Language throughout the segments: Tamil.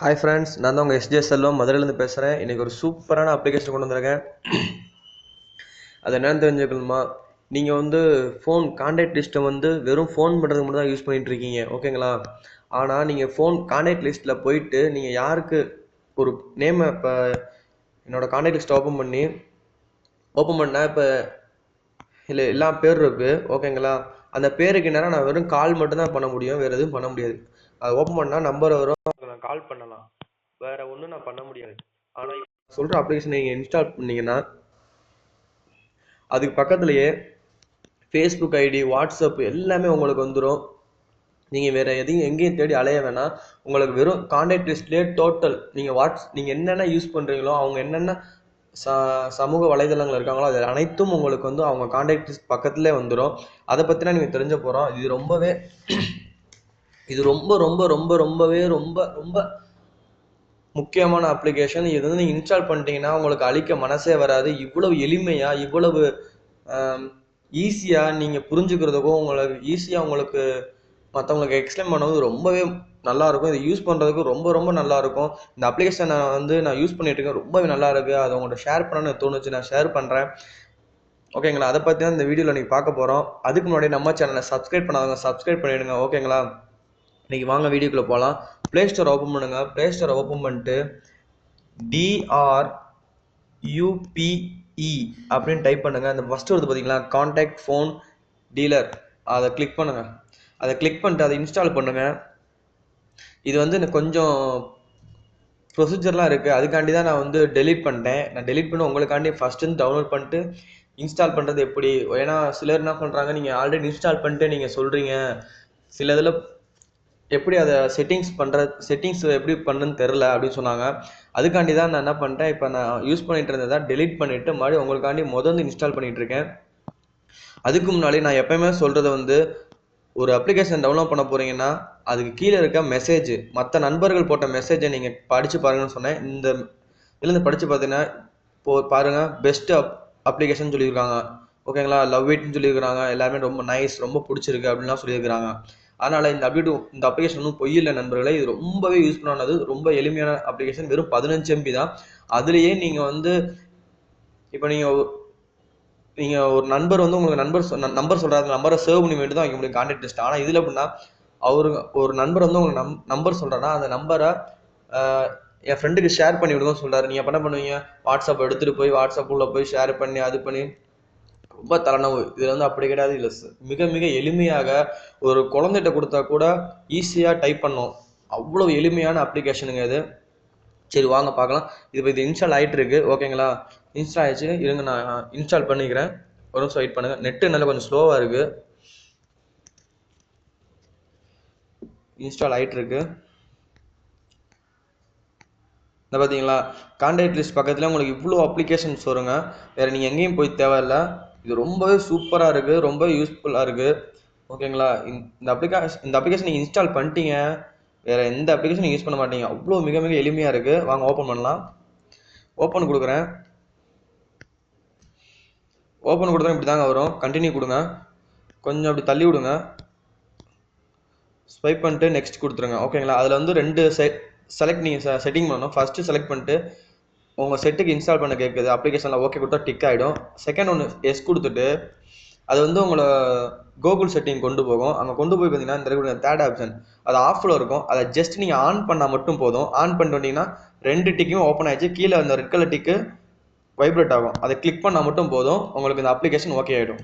ஹாய் ஃப்ரெண்ட்ஸ் நான் தான் உங்கள் எஸ்ஜே செல்வம். மதுரையிலேருந்து பேசுகிறேன் இன்றைக்கி ஒரு சூப்பரான அப்ளிகேஷன் கொண்டு வந்திருக்கேன். அது என்னன்னு தெரிஞ்சுக்கணுமா? நீங்கள் வந்து ஃபோன் காண்டாக்ட் லிஸ்ட்டை வந்து வெறும் ஃபோன் பண்ணுறதுக்கு மட்டும் தான் யூஸ் பண்ணிகிட்டு இருக்கீங்க. ஓகேங்களா ஆனால் நீங்கள் ஃபோன் காண்டாக்ட் லிஸ்ட்டில் போயிட்டு நீங்கள் யாருக்கு ஒரு நேமை இப்போ என்னோடய காண்டாக்ட் லிஸ்ட்டை ஓப்பன் பண்ணி ஓப்பன் பண்ணால் இப்போ இல்லை எல்லா பேர் இருக்குது ஓகேங்களா அந்த பேருக்கு நேரம் நான் வெறும் கால் மட்டும்தான் பண்ண முடியும். வேறு எதுவும் பண்ண முடியாது. அது ஓப்பன் பண்ணால் நம்பர் வரும். நான் கால் பண்ணலாம். வேறு ஒன்றும் நான் பண்ண முடியாது. ஆனால் சொல்கிற அப்ளிகேஷன் நீங்கள் இன்ஸ்டால் பண்ணீங்கன்னா அதுக்கு பக்கத்துலேயே ஃபேஸ்புக் ஐடி வாட்ஸ்அப் எல்லாமே உங்களுக்கு வந்துடும் நீங்கள் வேறு எதையும் எங்கேயும் தேடி அலைய வேணாம். உங்களுக்கு வெறும் காண்டாக்ட் லிஸ்ட்லேயே டோட்டல் நீங்கள் வாட்ஸ் நீங்கள் என்னென்ன யூஸ் பண்ணுறீங்களோ அவங்க என்னென்ன ச சமூக வலைதளங்கள் இருக்காங்களோ அது அனைத்தும் உங்களுக்கு வந்து அவங்க காண்டாக்ட் லிஸ்ட் பக்கத்துலேயே வந்துடும் அதை பற்றினா நீங்கள் தெரிஞ்ச போகிறோம் இது ரொம்பவே இது ரொம்ப ரொம்ப ரொம்ப ரொம்பவே ரொம்ப ரொம்ப முக்கியமான அப்ளிகேஷன் இது வந்து நீங்கள் இன்ஸ்டால் பண்ணிட்டீங்கன்னா உங்களுக்கு அழிக்க மனசே வராது. இவ்வளவு எளிமையாக இவ்வளவு ஈஸியாக நீங்கள் புரிஞ்சுக்கிறதுக்கும் உங்களுக்கு ஈஸியாக உங்களுக்கு மற்றவங்களுக்கு எக்ஸ்பிளைன் பண்ணவும் ரொம்பவே நல்லா இருக்கும் இதை யூஸ் பண்ணுறதுக்கு ரொம்ப ரொம்ப நல்லாயிருக்கும். இந்த அப்ளிகேஷனை வந்து நான் யூஸ் பண்ணிட்டு இருக்கேன். ரொம்பவே நல்லாயிருக்கு. அதை உங்கள்கிட்ட ஷேர் பண்ணணும்னு தோணுச்சு நான் ஷேர் பண்ணுறேன் ஓகேங்களா அதை பற்றி தான் இந்த வீடியோவில் நீங்கள் பார்க்க போகிறோம் அதுக்கு முன்னாடி நம்ம சேனலை சப்ஸ்கிரைப் பண்ணாதவங்க சப்ஸ்கிரைப் பண்ணிவிடுங்க ஓகேங்களா இன்றைக்கி வாங்க வீடியோக்குள்ளே போகலாம் ப்ளே ஸ்டோர் ஓப்பன் பண்ணுங்கள் ப்ளே ஸ்டோர் ஓப்பன் பண்ணிட்டு டிஆர் யூபிஇ அப்படின்னு டைப் பண்ணுங்கள் அந்த ஃபஸ்ட்டு வருது பார்த்தீங்களா காண்டாக்ட் ஃபோன் டீலர் அதை கிளிக் பண்ணுங்கள் அதை கிளிக் பண்ணிட்டு அதை இன்ஸ்டால் பண்ணுங்கள் இது வந்து எனக்கு கொஞ்சம் ப்ரொசீஜர்லாம் இருக்குது அதுக்காண்டி தான் நான் வந்து டெலீட் பண்ணிட்டேன். நான் டெலீட் பண்ண உங்களுக்காண்டி ஃபஸ்ட்டு டவுன்லோட் பண்ணிட்டு இன்ஸ்டால் பண்ணுறது எப்படி? ஏன்னா சிலர் என்ன பண்ணுறாங்க நீங்கள் ஆல்ரெடி இன்ஸ்டால் பண்ணிட்டு நீங்கள் சொல்கிறீங்க சில இதில் எப்படி அதை செட்டிங்ஸ் பண்ணுற செட்டிங்ஸ் எப்படி பண்ணுன்னு தெரில அப்படின்னு சொன்னாங்க. அதுக்காண்டி தான் நான் என்ன பண்ணிட்டேன் இப்போ நான் யூஸ் பண்ணிட்டு இருந்ததை டெலீட் பண்ணிவிட்டு மறுபடியும் உங்களுக்காண்டி முதல்ல இன்ஸ்டால் பண்ணிகிட்டு இருக்கேன். அதுக்கு முன்னாடி நான் எப்பயுமே சொல்கிறது வந்து ஒரு அப்ளிகேஷன் டவுன்லோட் பண்ண போகிறீங்கன்னா அதுக்கு கீழே இருக்க மெசேஜ் மற்ற நண்பர்கள் போட்ட மெசேஜை நீங்கள் படித்து பாருங்கன்னு சொன்னேன். இந்த இதுலேருந்து படித்து பார்த்தீங்கன்னா இப்போ பாருங்கள் பெஸ்ட் அப் அப்ளிகேஷன் சொல்லியிருக்காங்க. ஓகேங்களா? லவ் இட்னு சொல்லியிருக்கிறாங்க. எல்லாருமே ரொம்ப நைஸ் ரொம்ப பிடிச்சிருக்கு அப்படின்லாம் சொல்லியிருக்கிறாங்க. அதனால் இந்த அப்டேட் இந்த அப்ளிகேஷன் ஒன்றும் பொய் இல்லை நண்பர்களே. இது ரொம்பவே யூஸ் பண்ணானது ரொம்ப எளிமையான அப்ளிகேஷன் வெறும் பதினஞ்சு எம்பி தான். அதுலேயே நீங்கள் வந்து இப்போ நீங்கள் நீங்கள் ஒரு நண்பர் வந்து உங்களுக்கு நண்பர் நம்பர் சொல்கிறாரு நம்பரை சேவ் பண்ணி வேண்டி தான் வைக்க முடியும். கான்டாக்ட் லிஸ்ட் ஆனால் இதில் அப்படின்னா அவரு ஒரு நண்பர் வந்து உங்களுக்கு நம் நம்பர் சொல்கிறேன்னா அந்த நம்பரை என் ஃப்ரெண்டுக்கு ஷேர் பண்ணி விடுங்கன்னு சொல்கிறாரு நீங்கள் என்ன பண்ணுவீங்க? வாட்ஸ்அப் எடுத்துகிட்டு போய் வாட்ஸ்அப் போய் ஷேர் பண்ணி அது பண்ணி ரொம்ப தலைநோவு. இதில் வந்து அப்படி கிடையாது இல்லை மிக மிக எளிமையாக ஒரு குழந்தைகிட்ட கொடுத்தா கூட ஈஸியாக டைப் பண்ணோம் அவ்வளோ எளிமையான அப்ளிகேஷனுங்க இது. சரி வாங்க பார்க்கலாம். இது இப்போ இது இன்ஸ்டால் ஆகிட்டு இருக்கு ஓகேங்களா இன்ஸ்டால் ஆயிடுச்சு. இருங்க நான் இன்ஸ்டால் பண்ணிக்கிறேன். ஒரு நிமிஷம் வெயிட் பண்ணுங்கள் நெட்டு நல்லா கொஞ்சம் ஸ்லோவாக இருக்குது இன்ஸ்டால் ஆகிட்டு இருக்கு இந்த பார்த்தீங்களா கான்டாக்ட் லிஸ்ட் பக்கத்தில் உங்களுக்கு இவ்வளோ அப்ளிகேஷன்ஸ் வருங்க. வேறு நீங்கள் எங்கேயும் போய் தேவையில்லை. இது ரொம்பவே சூப்பராக இருக்குது ரொம்ப யூஸ்ஃபுல்லாக இருக்குது ஓகேங்களா இந்த அப்ளிகேஷன் இந்த அப்ளிகேஷன் நீங்கள் இன்ஸ்டால் பண்ணிட்டீங்க வேறு எந்த அப்ளிகேஷன் யூஸ் பண்ண மாட்டீங்க. அவ்வளோ மிக மிக எளிமையாக இருக்குது வாங்க ஓப்பன் பண்ணலாம். ஓப்பன் கொடுக்குறேன். ஓப்பன் கொடுத்தா இப்படி தாங்க வரும். கண்டினியூ கொடுங்க. கொஞ்சம் அப்படி தள்ளி விடுங்க. ஸ்வைப் பண்ணிட்டு நெக்ஸ்ட் கொடுத்துருங்க. ஓகேங்களா அதில் வந்து ரெண்டு செ செலக்ட் நீங்கள் செட்டிங் பண்ணணும். ஃபஸ்ட்டு செலக்ட் பண்ணிட்டு உங்கள் செட்டுக்கு இன்ஸ்டால் பண்ண கேட்குது அப்ளிகேஷனில் ஓகே கொடுத்தா டிக் ஆகிடும் செகண்ட் ஒன்று எஸ் கொடுத்துட்டு அது வந்து உங்களை கூகுள் செட்டிங் கொண்டு போகும். அங்கே கொண்டு போய் பார்த்தீங்கன்னா இந்த தேர்ட் ஆப்ஷன் அது ஆஃபில் இருக்கும். அதை ஜஸ்ட் நீங்கள் ஆன் பண்ணால் மட்டும் போதும். ஆன் பண்ணிட்டு வந்தீங்கன்னா ரெண்டு டிக்கும் ஓப்பன் ஆகிடுச்சு கீழே அந்த ரெட் கலர் டிக்கு வைப்ரேட் ஆகும். அதை கிளிக் பண்ணால் மட்டும் போதும். உங்களுக்கு இந்த அப்ளிகேஷன் ஓகே ஆகிடும்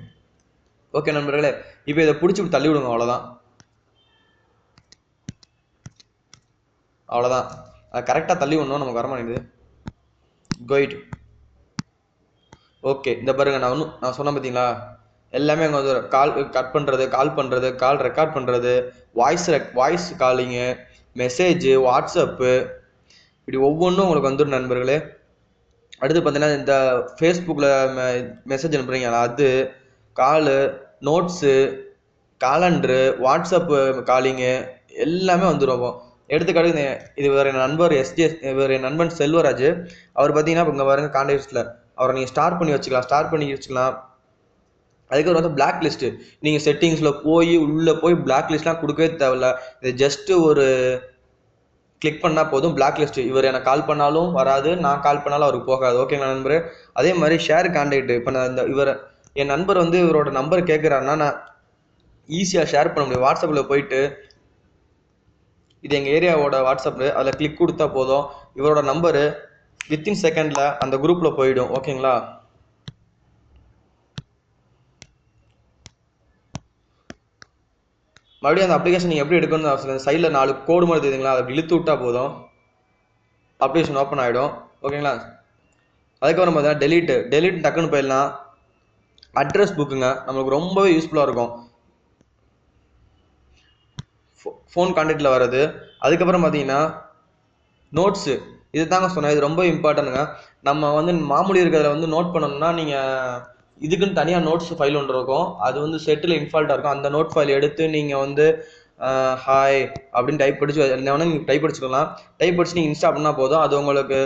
ஓகே நண்பர்களே இப்போ இதை பிடிச்சி தள்ளி விடுங்க அவ்வளோதான் அவ்வளோதான் அதை கரெக்டாக தள்ளி விடணும் நமக்கு வரமாட்டேங்குது கோயிட் ஓகே இந்த பாருங்க நான் ஒன்றும் நான் சொன்னேன் பார்த்தீங்களா எல்லாமே அங்கே வந்து கால் கட் பண்ணுறது கால் பண்ணுறது கால் ரெக்கார்ட் பண்ணுறது voice rec voice calling message WhatsApp இப்படி ஒவ்வொன்றும் உங்களுக்கு வந்துடும் நண்பர்களே. அடுத்து பார்த்தீங்கன்னா இந்த ஃபேஸ்புக்கில் மெ மெசேஜ் அனுப்புகிறீங்களா அது காலு நோட்ஸு காலண்டரு வாட்ஸ்அப்பு காலிங்கு எல்லாமே வந்துடும் எடுத்துக்காட்டு இது வேறு என் நண்பர் எஸ்ஜே இவர் என் நண்பன் செல்வராஜ். அவர் பார்த்தீங்கன்னா இப்போ இங்கே பாருங்க கான்டாக்ட்ஸில் அவரை நீங்கள் ஸ்டார்ட் பண்ணி வச்சுக்கலாம் ஸ்டார்ட் பண்ணி வச்சுக்கலாம். அதுக்கப்புறம் வந்து பிளாக் லிஸ்ட்டு நீங்கள் செட்டிங்ஸில் போய் உள்ளே போய் பிளாக் லிஸ்ட்லாம் கொடுக்கவே தேவையில்ல. இது ஜஸ்ட்டு ஒரு கிளிக் பண்ணால் போதும் பிளாக் லிஸ்ட் இவர் எனக்கு கால் பண்ணாலும் வராது நான் கால் பண்ணாலும் அவருக்கு போகாது. ஓகேங்களா நண்பர்? அதே மாதிரி ஷேர் கான்டாக்ட் இப்போ நான் இந்த இவர் என் நண்பர் வந்து இவரோட நம்பர் கேட்குறாருன்னா நான் ஈஸியாக ஷேர் பண்ண முடியும். வாட்ஸ்அப்பில் போயிட்டு இது எங்கள் ஏரியாவோட வாட்ஸ்அப்பு அதில் கிளிக் கொடுத்தா போதும். இவரோட நம்பரு வித்தின் செகண்டில் அந்த குரூப்பில் போயிடும். ஓகேங்களா மறுபடியும் அந்த அப்ளிகேஷன் நீங்கள் எப்படி எடுக்கணும்னு அவசியம் சைடில் நாலு கோடு மாதிரி தெரியுதுங்களா அதை அப்படி இழுத்து விட்டா போதும். அப்ளிகேஷன் ஓப்பன் ஆகிடும் ஓகேங்களா அதுக்கப்புறம் பார்த்தீங்கன்னா டெலிட்டு டெலிட் டக்குன்னு போயிடலாம். அட்ரஸ் புக்குங்க நம்மளுக்கு ரொம்பவே யூஸ்ஃபுல்லாக இருக்கும். ஃபோன் கான்டாக்டில் வர்றது. அதுக்கப்புறம் பார்த்தீங்கன்னா நோட்ஸு இது தாங்க சொன்னேன் இது ரொம்ப இம்பார்ட்டன்ட்டுங்க நம்ம வந்து மாமூலி இருக்கிறதுல வந்து நோட் பண்ணணும்னா நீங்கள் இதுக்குன்னு தனியாக நோட்ஸ் ஃபைல் ஒன்று இருக்கும். அது வந்து செட்டில் இன்ஃபால்ட்டாக இருக்கும். அந்த நோட் ஃபைல் எடுத்து நீங்கள் வந்து ஹாய் அப்படின்னு டைப் படிச்சு என்ன வேணால் நீங்கள் டைப் படிச்சுக்கலாம் டைப் படிச்சு நீங்கள் இன்ஸ்டா பண்ணால் போதும். அது உங்களுக்கு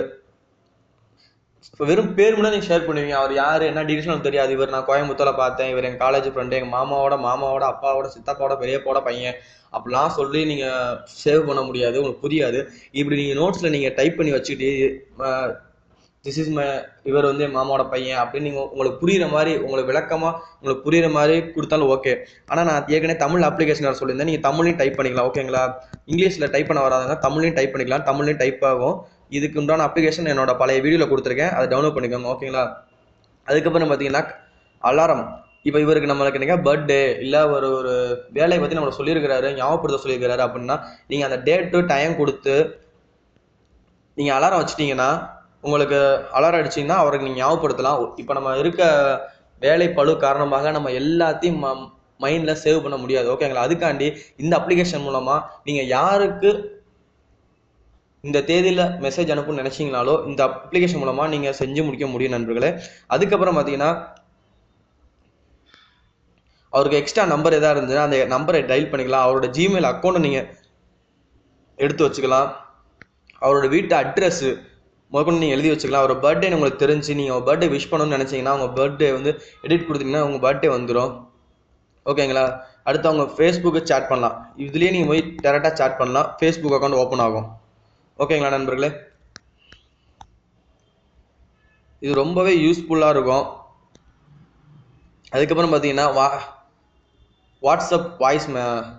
இப்போ வெறும் பேர் மட்டும் நீங்கள் ஷேர் பண்ணுவீங்க. அவர் யார் என்ன டீட்டெயில்ஸ் தெரியாது. இவர் நான் கோயம்புத்தூரில் பார்த்தேன். இவர் என் காலேஜ் ஃப்ரெண்டு எங்கள் மாமாவோட மாமாவோட அப்பாவோட சித்தப்பாவோட பெரியப்பாவோட பையன். அப்படிலாம் சொல்லி நீங்கள் சேவ் பண்ண முடியாது. உங்களுக்கு புரியாது. இப்படி நீங்கள் நோட்ஸில் நீங்கள் டைப் பண்ணி வச்சுக்கிட்டு திஸ் இஸ் மை இவர் வந்து என் மாமாவோட பையன் அப்படின்னு நீங்கள் உங்களுக்கு புரியுற மாதிரி உங்களுக்கு விளக்கமாக உங்களுக்கு புரியுற மாதிரி கொடுத்தாலும் ஓகே ஆனால் நான் ஏற்கனவே தமிழ் அப்ளிகேஷன் சொல்லியிருந்தேன். நீங்கள் தமிழ்லையும் டைப் பண்ணிக்கலாம். ஓகேங்களா இங்கிலீஷில் டைப் பண்ண வராதுங்க. தமிழ்லையும் டைப் பண்ணிக்கலாம். தமிழ்லையும் டைப் ஆகும். இதுக்கு உண்டான அப்ளிகேஷன் என்னோட பழைய வீடியோவில் கொடுத்துருக்கேன். அதை டவுன்லோட் பண்ணிக்கோங்க ஓகேங்களா அதுக்கப்புறம் பார்த்தீங்கன்னா அலாரம் இப்போ இவருக்கு நம்மளுக்கு என்னங்க பர்த்டே இல்லை ஒரு ஒரு வேலையை பற்றி நம்மளை சொல்லியிருக்கிறாரு ஞாபகப்படுத்த சொல்லியிருக்கிறாரு அப்படின்னா நீங்கள் அந்த டேட்டு டைம் கொடுத்து நீங்கள் அலாரம் வச்சிட்டிங்கன்னா உங்களுக்கு அலாரம் அடிச்சிங்கன்னா அவருக்கு நீங்கள் ஞாபகப்படுத்தலாம். இப்போ நம்ம இருக்க வேலை பழு காரணமாக நம்ம எல்லாத்தையும் ம மைண்டில் சேவ் பண்ண முடியாது ஓகேங்களா அதுக்காண்டி இந்த அப்ளிகேஷன் மூலமாக நீங்கள் யாருக்கு இந்த தேதியில் மெசேஜ் அனுப்பணும்னு நினச்சிங்கனாலோ இந்த அப்ளிகேஷன் மூலமாக நீங்கள் செஞ்சு முடிக்க முடியும் நண்பர்களே. அதுக்கப்புறம் பார்த்தீங்கன்னா அவருக்கு எக்ஸ்ட்ரா நம்பர் எதாவது இருந்ததுன்னா அந்த நம்பரை டைல் பண்ணிக்கலாம். அவரோட ஜிமெயில் அக்கௌண்ட்டை நீங்கள் எடுத்து வச்சுக்கலாம். அவரோட வீட்டு அட்ரஸ்ஸு முதற்கொண்டு நீங்கள் எழுதி வச்சுக்கலாம். அவரோட பர்த்டே உங்களுக்கு தெரிஞ்சு நீங்கள் பர்த்டே விஷ் பண்ணணும்னு நினச்சிங்கன்னா உங்கள் பர்த்டே வந்து எடிட் கொடுத்தீங்கன்னா உங்கள் பர்த்டே வந்துடும் ஓகேங்களா அடுத்து அவங்க ஃபேஸ்புக்கு சேட் பண்ணலாம். இதுலேயே நீங்கள் போய் டேரெக்டாக சேட் பண்ணலாம். ஃபேஸ்புக் அக்கௌண்ட் ஓப்பன் ஆகும். ஓகேங்களா நண்பர்களே? இது ரொம்பவே யூஸ்ஃபுல்லாக இருக்கும். அதுக்கப்புறம் பார்த்தீங்கன்னா வா வாட்ஸ்அப் வாய்ஸ்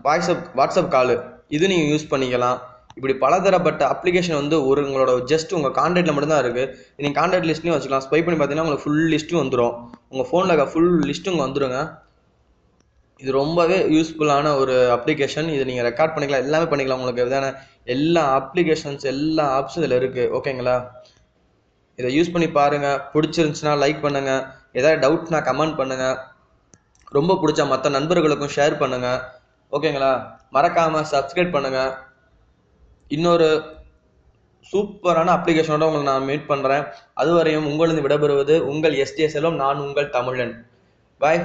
வாட்ஸ்அப் வாட்ஸ்அப் காலு இது நீங்கள் யூஸ் பண்ணிக்கலாம். இப்படி பலதரப்பட்ட அப்ளிகேஷன் வந்து ஒரு உங்களோட ஜஸ்ட் உங்கள் காண்டாக்டில் மட்டும்தான் இருக்குது நீங்கள் காண்டாக்ட் லிஸ்ட்லையும் வச்சுக்கலாம். ஸ்பை பண்ணி பார்த்தீங்கன்னா உங்களுக்கு ஃபுல் லிஸ்ட்டும் வந்துடும் உங்கள் ஃபோனில் ஃபுல் லிஸ்ட்டும் இங்கே வந்துடுங்க இது ரொம்பவே யூஸ்ஃபுல்லான ஒரு அப்ளிகேஷன் இதை நீங்கள் ரெக்கார்ட் பண்ணிக்கலாம். எல்லாமே பண்ணிக்கலாம் உங்களுக்கு. எதான எல்லா அப்ளிகேஷன்ஸ் எல்லா ஆப்ஸும் இதில் இருக்குது ஓகேங்களா இதை யூஸ் பண்ணி பாருங்கள் பிடிச்சிருந்துச்சுன்னா லைக் பண்ணுங்கள் ஏதாவது டவுட்னா கமெண்ட் பண்ணுங்கள் ரொம்ப பிடிச்சா மற்ற நண்பர்களுக்கும் ஷேர் பண்ணுங்கள் ஓகேங்களா மறக்காமல் சப்ஸ்கிரைப் பண்ணுங்கள் இன்னொரு சூப்பரான அப்ளிகேஷனோட உங்களை நான் மீட் பண்ணுறேன் அதுவரையும் உங்களிருந்து விடைபெறுவது உங்கள் எஸ்டிஎஸ்எலும் நான் உங்கள் தமிழன். பாய்